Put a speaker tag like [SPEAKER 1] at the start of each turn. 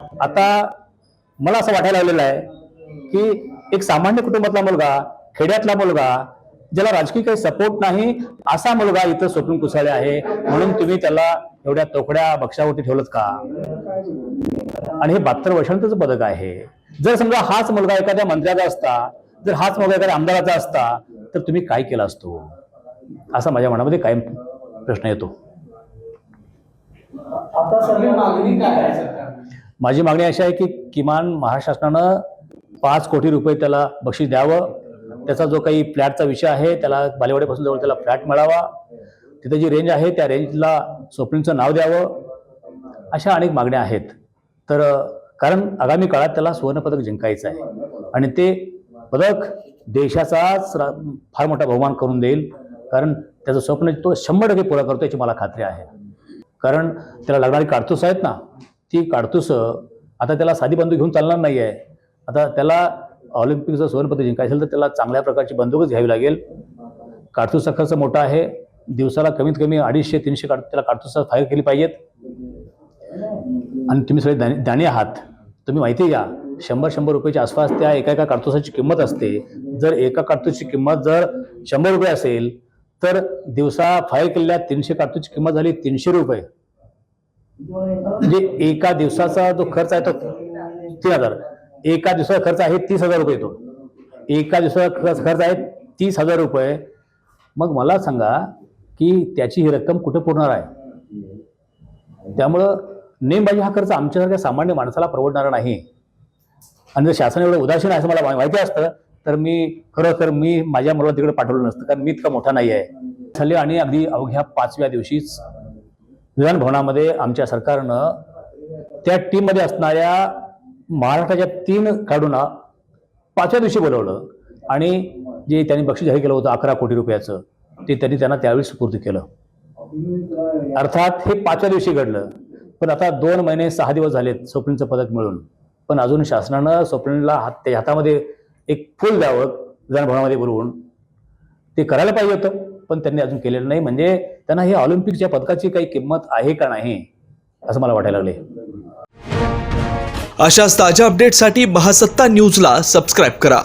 [SPEAKER 1] आता मला असं वाटायला लागलेलं आहे की एक सामान्य कुटुंबातला मुलगा खेड्यातला मुलगा ज्याला राजकीय काही सपोर्ट नाही असा मुलगा इथं स्वप्न कुसाळे आहे. म्हणून तुम्ही त्याला एवढ्या तोकड्या बक्षावरती ठेवलं का? आणि हे बहात्तर वर्षांतच पदक आहे. जर समजा हाच मुलगा एखाद्या मंत्र्याचा असता जर हाच मुलगा एखाद्या आमदाराचा असता तर तुम्ही काय केला असतो? असा माझ्या मनामध्ये कायम प्रश्न येतो.
[SPEAKER 2] आता सगळी मागणी काय आहे?
[SPEAKER 1] माझी मागणी अशी आहे की किमान महाराष्ट्रानं पाच कोटी रुपये त्याला बक्षीस द्यावं. त्याचा जो काही फ्लॅटचा विषय आहे त्याला बालेवाडीपासून जवळ त्याला फ्लॅट मिळावा. तिथे जी रेंज आहे त्या रेंजला स्वप्नींचं नाव द्यावं. अशा अनेक मागण्या आहेत. तर कारण आगामी काळात त्याला सुवर्णपदक जिंकायचं आहे. आणि ते पदक देशाचाच रा- फार मोठा बहुमान करून देईल. कारण त्याचं स्वप्न तो शंभर टक्के पुरा करतो याची मला खात्री आहे. कारण त्याला लागणारी काढतोस आहेत ना ती काडतूस आता त्याला साधी बंदूक घेऊन चालणार नाही आहे आता त्याला ऑलिम्पिकचं सुवर्णपदक जिंकायचं असेल तर त्याला चांगल्या प्रकारची बंदूकच घ्यावी लागेल. काडतूसचा खर्च मोठा आहे. दिवसाला कमीत कमी अडीचशे तीनशे काढ त्याला काडतूस फायर केली पाहिजेत. आणि तुम्ही सगळे दाणे दाणे आहात. तुम्ही माहिती घ्या शंभर शंभर रुपयाच्या आसपास त्या एका एका काडतुसाची किंमत असते. जर एका काडतूसची किंमत जर शंभर रुपये असेल तर दिवसा फायर केलेल्या तीनशे काडतूसची किंमत झाली तीनशे रुपये. म्हणजे एका दिवसाचा जो खर्च आहे तो तीन हजार. एका दिवसाचा खर्च आहे तीस हजार रुपये तो. एका दिवसाचा खर्च खर्च आहे तीस हजार रुपये. मग मला सांगा की त्याची ही रक्कम कुठे पुरणार आहे? त्यामुळं नेमबाजी हा खर्च आमच्यासारख्या सामान्य माणसाला परवडणारा नाही. आणि जर शासन एवढं उदासीन आहे असं मला मा- माहिती असतं तर मी खरोखर मी माझ्या मुलाला तिकडे पाठवलं नसतं कारण मी इतका मोठा नाही आहे. झाले आणि अगदी अवघ्या पाचव्या दिवशीच विधानभवनामध्ये आमच्या सरकारनं त्या टीममध्ये असणाऱ्या महाराष्ट्राच्या तीन खेळाडूंना पाचव्या दिवशी बोलवलं आणि जे त्यांनी बक्षीस जाहीर केलं होतं अकरा कोटी रुपयाचं ते त्यांनी त्यांना त्यावेळी सुपूर्द केलं. अर्थात हे पाचव्या दिवशी घडलं. पण आता दोन महिने सहा दिवस झालेत स्वप्नीचं पदक मिळून. पण अजून शासनानं स्वप्नीला हात त्या हातामध्ये एक फूल द्यावं विधानभवनामध्ये बोलवून. ते करायला पाहिजे होतं. पण त्यांनी अजून केलेलं नाही. म्हणजे त्यांना हे ऑलिम्पिकच्या पदकाची काही किंमत आहे का नाही असं मला वाटायला लागले
[SPEAKER 3] अशाच ताज्या अपडेटसाठी महासत्ता न्यूजला सबस्क्राईब करा.